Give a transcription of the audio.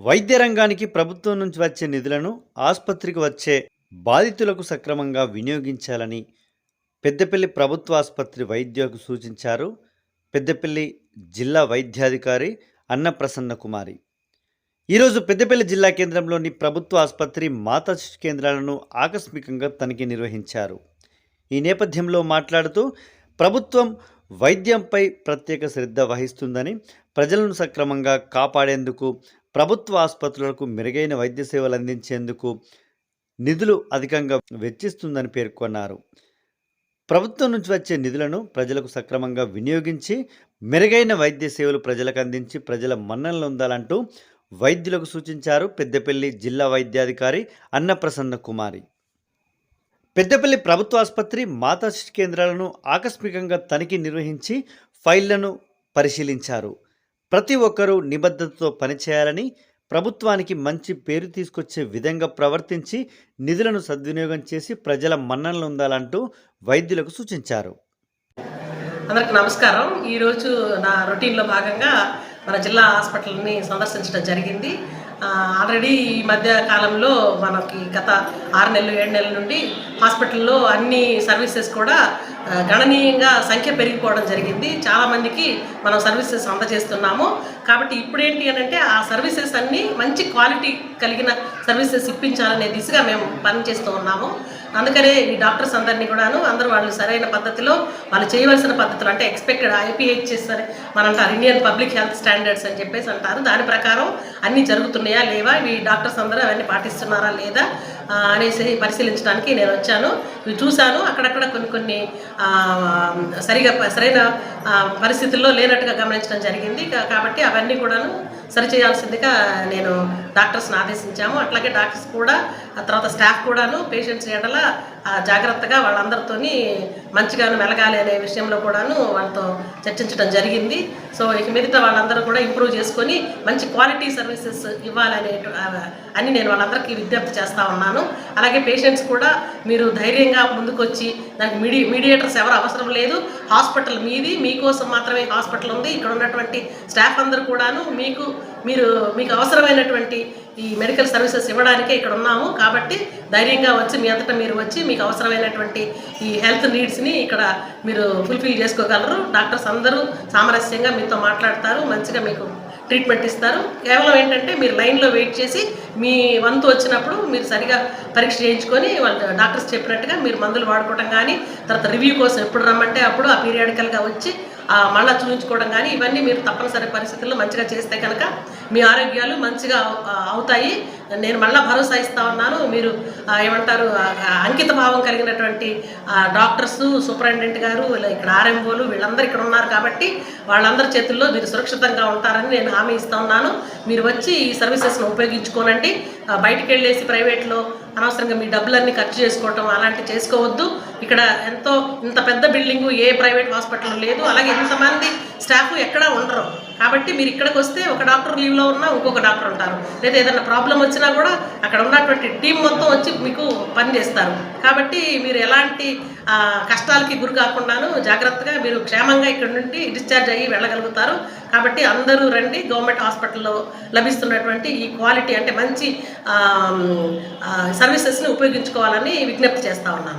వైద్య రంగానికి ప్రభుత్వం నుంచి వచ్చే నిధులను ఆసుపత్రికి వచ్చే బాధితులకు సక్రమంగా వినియోగించాలని పెద్దపల్లి ప్రభుత్వ ఆసుపత్రి వైద్యులకు సూచించారు పెద్దపల్లి జిల్లా వైద్యాధికారి అన్నప్రసన్న కుమారి. ఈరోజు పెద్దపల్లి జిల్లా కేంద్రంలోని ప్రభుత్వ ఆసుపత్రి మాతా శిశు కేంద్రాలను ఆకస్మికంగా తనిఖీ నిర్వహించారు. ఈ నేపథ్యంలో మాట్లాడుతూ ప్రభుత్వం వైద్యంపై ప్రత్యేక శ్రద్ధ వహిస్తుందని ప్రజలను సక్రమంగా కాపాడేందుకు ప్రభుత్వ ఆసుపత్రులకు మెరుగైన వైద్య సేవలు అందించేందుకు నిధులు అధికంగా వెచ్చిస్తుందని పేర్కొన్నారు. ప్రభుత్వం నుంచి వచ్చే నిధులను ప్రజలకు సక్రమంగా వినియోగించి మెరుగైన వైద్య సేవలు ప్రజలకు అందించి ప్రజల మన్ననలు ఉండాలంటూ వైద్యులకు సూచించారు పెద్దపల్లి జిల్లా వైద్యాధికారి అన్నప్రసన్న కుమారి. పెద్దపల్లి ప్రభుత్వ ఆసుపత్రి మాతా శిశు కేంద్రాలను ఆకస్మికంగా తనిఖీ నిర్వహించి ఫైళ్ళను పరిశీలించారు. ప్రతి ఒక్కరూ నిబద్ధతతో పనిచేయాలని ప్రభుత్వానికి మంచి పేరు తీసుకొచ్చే విధంగా ప్రవర్తించి నిధులను సద్వినియోగం చేసి ప్రజల మన్ననలు ఉండాలంటూ వైద్యులకు సూచించారు. అందరికి నమస్కారం. ఈరోజు నా రొటీన్లో భాగంగా మన జిల్లా హాస్పిటల్ని సందర్శించడం జరిగింది. ఆల్రెడీ ఈ మధ్య కాలంలో మనకి గత ఆరు నెలలు ఏడు నెలల నుండి హాస్పిటల్లో అన్ని సర్వీసెస్ కూడా గణనీయంగా సంఖ్య పెరిగిపోవడం జరిగింది. చాలామందికి మనం సర్వీసెస్ అందజేస్తున్నాము. కాబట్టి ఇప్పుడు ఏంటి అని అంటే ఆ సర్వీసెస్ అన్నీ మంచి క్వాలిటీ కలిగిన సర్వీసెస్ ఇప్పించాలనే దిశగా మేము పనిచేస్తూ ఉన్నాము. అందుకనే ఈ డాక్టర్స్ అందరినీ కూడాను అందరూ వాళ్ళు సరైన పద్ధతిలో వాళ్ళు చేయవలసిన పద్ధతులు అంటే ఎక్స్పెక్టెడ్ ఐపీహెచ్ఎస్ అని మన అంటారు ఇండియన్ పబ్లిక్ హెల్త్ స్టాండర్డ్స్ అని చెప్పేసి అంటారు. దాని ప్రకారం అన్నీ జరుగుతున్నాయా లేవా? ఈ డాక్టర్స్ అందరూ అవన్నీ పాటిస్తున్నారా లేదా? అనేసి పరిశీలించడానికి నేను వచ్చాను. ఇవి చూశాను. అక్కడక్కడ కొన్ని కొన్ని సరిగా సరైన పరిస్థితుల్లో లేనట్టుగా గమనించడం జరిగింది. కాబట్టి అవన్నీ కూడాను సరిచేయాల్సిందిగా నేను డాక్టర్స్ని ఆదేశించాము. అట్లాగే డాక్టర్స్ కూడా ఆ తర్వాత స్టాఫ్ కూడాను పేషెంట్స్ ఎడల జాగ్రత్తగా వాళ్ళందరితోని మంచిగాను మెలగాలి అనే విషయంలో కూడాను వాళ్ళతో చర్చించడం జరిగింది. సో ఇక మిగతా వాళ్ళందరూ కూడా ఇంప్రూవ్ చేసుకొని మంచి క్వాలిటీ సర్వీసెస్ ఇవ్వాలనే అని నేను వాళ్ళందరికీ విజ్ఞప్తి చేస్తూ ఉన్నాను. అలాగే పేషెంట్స్ కూడా మీరు ధైర్యంగా ముందుకొచ్చి దానికి మీడి మీడియేటర్స్ ఎవరు అవసరం లేదు. హాస్పిటల్ మీది మీకోసం మాత్రమే హాస్పిటల్ ఉంది. ఇక్కడ ఉన్నటువంటి స్టాఫ్ అందరు కూడాను మీకు మీరు మీకు అవసరమైనటువంటి ఈ మెడికల్ సర్వీసెస్ ఇవ్వడానికే ఇక్కడ ఉన్నాము. కాబట్టి ధైర్యంగా వచ్చి మీ అంతటా మీరు వచ్చి మీకు అవసరమైనటువంటి ఈ హెల్త్ నీడ్స్ని ఇక్కడ మీరు ఫుల్ఫిల్ చేసుకోగలరు. డాక్టర్స్ అందరూ సామరస్యంగా మీతో మాట్లాడతారు. మంచిగా మీకు ట్రీట్మెంట్ ఇస్తారు. కేవలం ఏంటంటే మీరు లైన్లో వెయిట్ చేసి మీ వంతు వచ్చినప్పుడు మీరు సరిగా పరీక్ష చేయించుకొని వాళ్ళు డాక్టర్స్ చెప్పినట్టుగా మీరు మందులు వాడుకోవటం కానీ తర్వాత రివ్యూ కోసం ఎప్పుడు రమ్మంటే అప్పుడు ఆ పీరియాడికల్గా వచ్చి మళ్ళా చూపించుకోవడం కానీ ఇవన్నీ మీరు తప్పనిసరి పరిస్థితుల్లో మంచిగా చేస్తే కనుక మీ ఆరోగ్యాలు మంచిగా అవుతాయి. నేను మళ్ళా భరోసా ఇస్తా ఉన్నాను. మీరు ఏమంటారు అంకిత భావం కలిగినటువంటి డాక్టర్స్ సూపరింటెండెంట్ గారు ఇలా ఇక్కడ ఆర్ఎంఓలు వీళ్ళందరూ ఇక్కడ ఉన్నారు కాబట్టి వాళ్ళందరి చేతుల్లో మీరు సురక్షితంగా ఉంటారని నేను హామీ ఇస్తా ఉన్నాను. మీరు వచ్చి ఈ సర్వీసెస్ను ఉపయోగించుకోనండి. బయటికి వెళ్ళేసి ప్రైవేట్లో అనవసరంగా మీ డబ్బులన్నీ ఖర్చు చేసుకోవటం అలాంటివి చేసుకోవద్దు. ఇక్కడ ఎంతో ఇంత పెద్ద బిల్డింగు ఏ ప్రైవేట్ హాస్పిటల్ లేదు. అలాగే ఇంతమంది స్టాఫ్ ఎక్కడా ఉండరు. కాబట్టి మీరు ఇక్కడికి వస్తే ఒక డాక్టర్ లీవ్లో ఉన్నా ఇంకొక డాక్టర్ ఉంటారు. లేదా ఏదైనా ప్రాబ్లం వచ్చినా కూడా అక్కడ ఉన్నటువంటి టీం మొత్తం వచ్చి మీకు పని చేస్తారు. కాబట్టి మీరు ఎలాంటి కష్టాలకి గురి కాకుండాను జాగ్రత్తగా మీరు క్షేమంగా ఇక్కడ నుండి డిశ్చార్జ్ అయ్యి వెళ్ళగలుగుతారు. కాబట్టి అందరూ రండి. గవర్నమెంట్ హాస్పిటల్లో లభిస్తున్నటువంటి ఈ క్వాలిటీ అంటే మంచి సర్వీసెస్ని ఉపయోగించుకోవాలని విజ్ఞప్తి చేస్తా ఉన్నాను.